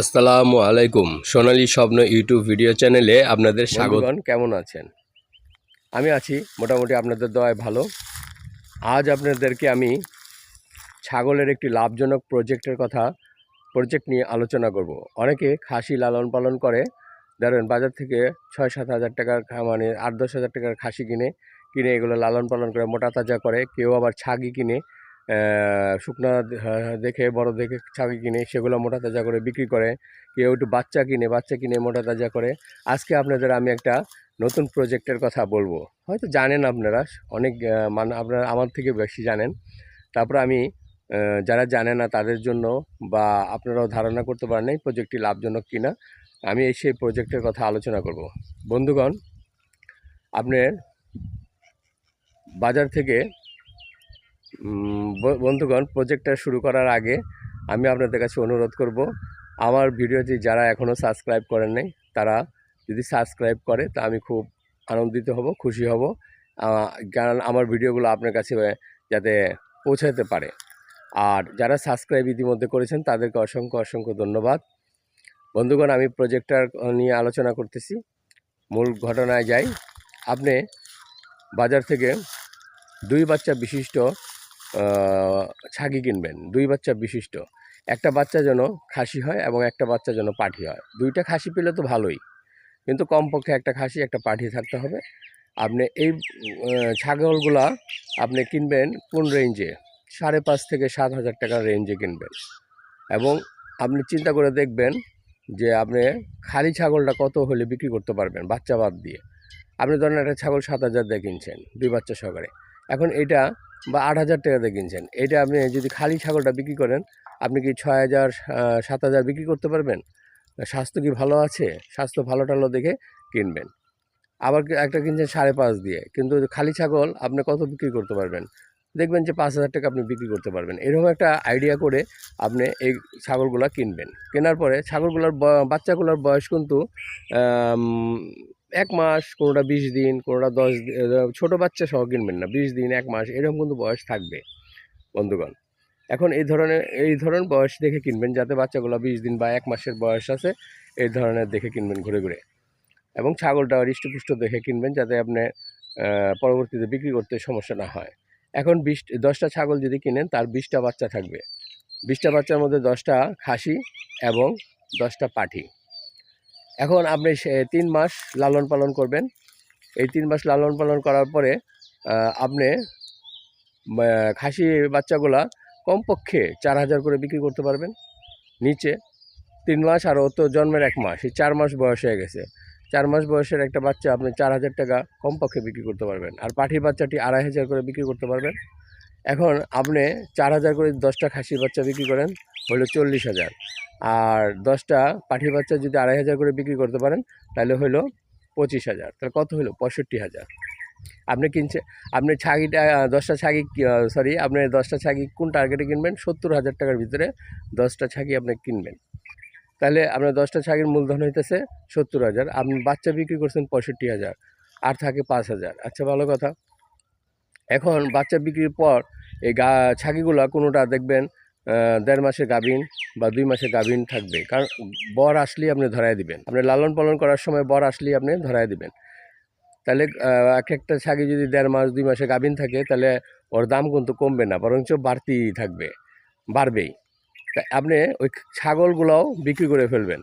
আসসালামু আলাইকুম। সোনালী স্বপ্ন ইউটিউব ভিডিও চ্যানেলে আপনাদের স্বাগত। কেমন আছেন? আমি আছি, মোটামুটি আপনাদের দয়ায় ভালো। আজ আপনাদেরকে আমি ছাগলের একটি লাভজনক প্রজেক্টের কথা, প্রজেক্ট নিয়ে আলোচনা করব। অনেকে খাসি লালন পালন করে। ধরেন, বাজার থেকে ছয় সাত হাজার টাকার মানে আট দশ হাজার টাকার খাসি কিনে কিনে এগুলো লালন পালন করে, মোটা তাজা করে, কেউ আবার ছাগি কিনে শুকনা দেখে, বড় দেখে ছাগি কিনে, সেগুলো মোটা তাজা করে বিক্রি করে, কেউ একটু বাচ্চা কিনে বাচ্চা কিনে মোটা তাজা করে। আজকে আপনাদের আমি একটা নতুন প্রজেক্টের কথা বলব। হয়তো জানেন আপনারা, অনেক মানে আপনারা আমার থেকে বেশি জানেন। তারপর আমি যারা জানে না তাদের জন্য বা আপনারাও ধারণা করতে পারেন এই প্রজেক্টটি লাভজনক কিনা, আমি এই সেই প্রজেক্টের কথা আলোচনা করব। বন্ধুগণ, আপনার বাজার থেকে বন্ধুগণ প্রজেক্টটা শুরু করার আগে আমি আপনাদের কাছে অনুরোধ করব, আমার ভিডিওটি যারা এখনও সাবস্ক্রাইব করেন নাই, তারা যদি সাবস্ক্রাইব করে, তা আমি খুব আনন্দিত হব, খুশি হব। কারণ আমার ভিডিওগুলো আপনার কাছে যাতে পৌঁছাতে পারে। আর যারা সাবস্ক্রাইব ইতিমধ্যে করেছেন, তাদেরকে অসংখ্য অসংখ্য ধন্যবাদ। বন্ধুগণ, আমি প্রজেক্টটার নিয়ে আলোচনা করতেছি। মূল ঘটনায় যাই। আপনি বাজার থেকে দুই বাচ্চা বিশিষ্ট ছাগি কিনবেন। দুই বাচ্চা বিশিষ্ট। একটা বাচ্চা যেন খাসি হয় এবং একটা বাচ্চা যেন পাঠি হয়। দুইটা খাসি পেলে তো ভালোই। কিন্তু কমপক্ষে একটা খাসি, একটা পাঠি থাকতে হবে। আপনি এই ছাগলগুলা আপনি কিনবেন কোন রেঞ্জে সাড়ে পাঁচ থেকে সাত হাজার টাকার রেঞ্জে কিনবেন। এবং আপনি চিন্তা করে দেখবেন যে আপনি খালি ছাগলটা কত হলে বিক্রি করতে পারবেন, বাচ্চা বাদ দিয়ে। আপনি ধরেন একটা ছাগল সাত হাজার দিয়ে কিনছেন, দুই বাচ্চা সহকারে। এখন এটা বা আট হাজার টাকা দিয়ে কিনছেন। এটা আপনি যদি খালি ছাগলটা বিক্রি করেন, আপনি কি ছয় হাজার সাত হাজার বিক্রি করতে পারবেন? স্বাস্থ্য কি ভালো আছে? স্বাস্থ্য ভালো টালো দেখে কিনবেন। আবার একটা কিনছেন সাড়ে পাঁচ দিয়ে, কিন্তু খালি ছাগল আপনি কত বিক্রি করতে পারবেন? দেখবেন যে পাঁচ হাজার টাকা আপনি বিক্রি করতে পারবেন। এরকম একটা আইডিয়া করে আপনি এই ছাগলগুলো কিনবেন। কেনার পরে ছাগলগুলোর বাচ্চাগুলোর বয়স কিন্তু এক মাস, কোনোটা বিশ দিন, কোনোটা দশ ছোটো বাচ্চা সহ কিনবেন না। বিশ দিন, এক মাস, এরকম কিন্তু বয়স থাকবে, বন্ধুগণ। এখন এই ধরনের এই ধরনের বয়স দেখে কিনবেন যাতে বাচ্চাগুলো বিশ দিন বা এক মাসের বয়স আছে, এই ধরনের দেখে কিনবেন ঘুরে ঘুরে। এবং ছাগলটা হৃষ্টপুষ্ট দেখে কিনবেন যাতে আপনি পরবর্তীতে বিক্রি করতে সমস্যা না হয়। এখন বিশ, দশটা ছাগল যদি কিনেন, তার বিশটা বাচ্চা থাকবে। বিশটা বাচ্চার মধ্যে দশটা খাসি এবং দশটা পাঠি। এখন আপনি তিন মাস লালন পালন করবেন। এই তিন মাস লালন পালন করার পরে আপনি খাসি বাচ্চাগুলা কমপক্ষে চার হাজার করে বিক্রি করতে পারবেন। নিচে তিন মাস আর ও তো জন্মের এক মাস, এই চার মাস বয়স হয়ে গেছে। চার মাস বয়সের একটা বাচ্চা আপনি চার হাজার টাকা কমপক্ষে বিক্রি করতে পারবেন। আর পাঠির বাচ্চাটি আড়াই হাজার করে বিক্রি করতে পারবেন। এখন আপনি চার হাজার করে দশটা খাসির বাচ্চা বিক্রি করেন, হলো চল্লিশ হাজার। আর দশটা পাঠির বাচ্চা যদি আড়াই হাজার করে বিক্রি করতে পারেন, তাহলে হলো পঁচিশ হাজার। তাহলে কত হলো? পঁয়ষট্টি হাজার। আপনি কিনছে, আপনি ছাগিটা, দশটা ছাগি, সরি, আপনি দশটা ছাগি কোন টার্গেটে কিনবেন? সত্তর হাজার টাকার ভিতরে দশটা ছাগি আপনি কিনবেন। তাহলে আপনার দশটা ছাগির মূলধন হইতেছে সত্তর হাজার। আপনি বাচ্চা বিক্রি করছেন পঁয়ষট্টি হাজার। আর থাকে পাঁচ হাজার। আচ্ছা ভালো কথা। এখন বাচ্চা বিক্রির পর এই গা, ছাগিগুলো কোনোটা দেখবেন দেড় মাসে গাভিন বা দুই মাসে গাভিন থাকবে। কারণ বর আসলেই আপনি ধরায় দিবেন। আপনি লালন পালন করার সময় বর আসলেই আপনি ধরায় দিবেন। তাহলে এক একটা ছাগি যদি দেড় মাস, দুই মাসে গাভিন থাকে, তাহলে ওর দাম কিন্তু কমবে না, বরঞ্চ বাড়তি থাকবে, বাড়বেই। তা আপনি ওই ছাগলগুলোও বিক্রি করে ফেলবেন।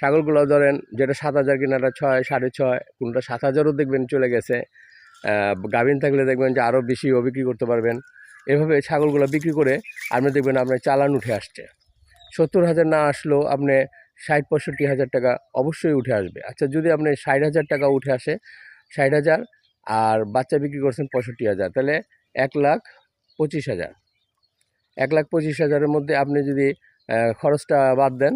ছাগলগুলো ধরেন, যেটা সাত হাজার কিনাটা ছয়, সাড়ে ছয়, কোনটা সাত হাজারও দেখবেন চলে গেছে। গাভিন থাকলে দেখবেন যে আরও বেশিও বিক্রি করতে পারবেন। এভাবে ছাগলগুলো বিক্রি করে আপনি দেখবেন আপনার চালান উঠে আসছে। সত্তর হাজার না আসলেও আপনি ষাট পঁয়ষট্টি হাজার টাকা অবশ্যই উঠে আসবে। আচ্ছা যদি আপনি ষাট হাজার টাকা উঠে আসে, ষাট হাজার আর বাচ্চা বিক্রি করছেন পঁয়ষট্টি হাজার, তাহলে এক লাখ পঁচিশ হাজার। এক লাখ পঁচিশ হাজারের মধ্যে আপনি যদি খরচটা বাদ দেন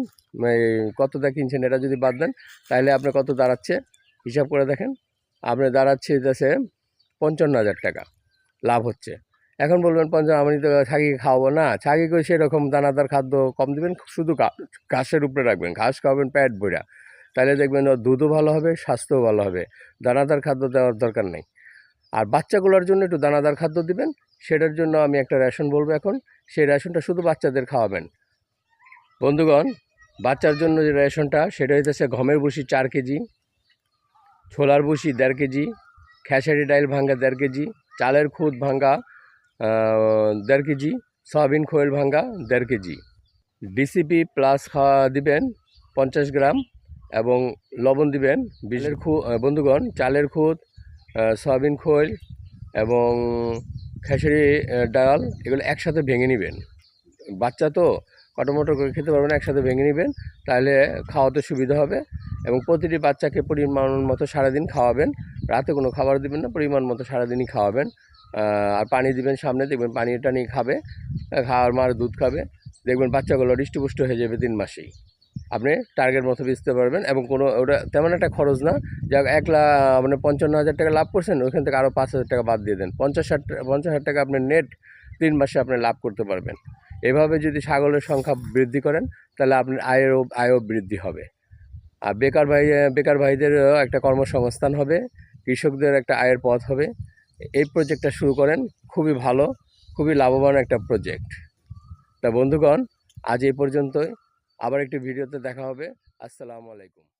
কতটা কিনছেন এটা যদি বাদ দেন, তাহলে আপনি কত দাঁড়াচ্ছে? হিসাব করে দেখেন। আপনি দাঁড়াচ্ছে যাচ্ছে পঞ্চান্ন হাজার টাকা। লাভ হচ্ছে। এখন বলবেন পঞ্চম আমি তো ছাগি খাওয়াবো না। ছাগিকে সেরকম দানাদার খাদ্য কম দেবেন, শুধু ঘাসের উপরে রাখবেন। ঘাস খাওয়াবেন প্যাট বইরা তাহলে দেখবেন ওর দুধও ভালো হবে, স্বাস্থ্যও ভালো হবে। দানাদার খাদ্য দেওয়ার দরকার নেই। আর বাচ্চাগুলোর জন্য একটু দানাদার খাদ্য দিবেন, সেটার জন্য আমি একটা রেশন বলব এখন। সেই রেশনটা শুধু বাচ্চাদের খাওয়াবেন। বন্ধুগণ, বাচ্চার জন্য যে রেশনটা, সেটা হইতেছে গমের ভুসি চার কেজি, ছোলার ভুসি দেড় কেজি, খেসারি ডাইল ভাঙ্গা দেড় কেজি, চালের খুদ ভাঙ্গা দেড় কেজি সয়াবিন খোয়েল ভাঙ্গা দেড় কেজি। ডিসিপি প্লাস খাওয়া দিবেন পঞ্চাশ গ্রাম এবং লবণ দিবেন বিলের খু বন্ধুগণ চালের খুদ সয়াবিন খোল এবং খেসারি ডাল এগুলো একসাথে ভেঙে নেবেন। বাচ্চা তো কটমটো করে খেতে পারবেন না, একসাথে ভেঙে নেবেন তাহলে খাওয়াতে সুবিধা হবে এবং প্রতিটি বাচ্চাকে পরিমাণ মতো সারাদিন খাওয়াবেন। রাতে কোনো খাবার দিবেন না পরিমাণ মতো সারাদিনই খাওয়াবেন। আর পানি দিবেন সামনে, দেখবেন পানি টানি খাবে, খাওয়ার মার দুধ খাবে, দেখবেন বাচ্চাগুলো হৃষ্টপুষ্ট হয়ে যাবে তিন মাসেই। আপনি টার্গেট মতো বেচতে পারবেন এবং কোনো ওটা তেমন একটা খরচ না, যা এক লাখ মানে পঞ্চান্ন হাজার টাকা লাভ করছেন ওইখান থেকে আরও পাঁচ হাজার টাকা বাদ দিয়ে দেন। পঞ্চাশ ষাট পঞ্চাশ হাজার টাকা আপনি নেট তিন মাসে আপনি লাভ করতে পারবেন। এভাবে যদি ছাগলের সংখ্যা বৃদ্ধি করেন, তাহলে আপনার আয়েরও আয়ও বৃদ্ধি হবে। আর বেকার ভাই, বেকার ভাইদেরও একটা কর্মসংস্থান হবে, কৃষকদের একটা আয়ের পথ হবে। এই প্রজেক্টটা শুরু করেন, খুবই ভালো, খুবই লাভবান একটা প্রজেক্ট তা বন্ধুগণ, আজ এই পর্যন্তই। আবার একটি ভিডিওতে দেখা হবে। আসসালামু আলাইকুম।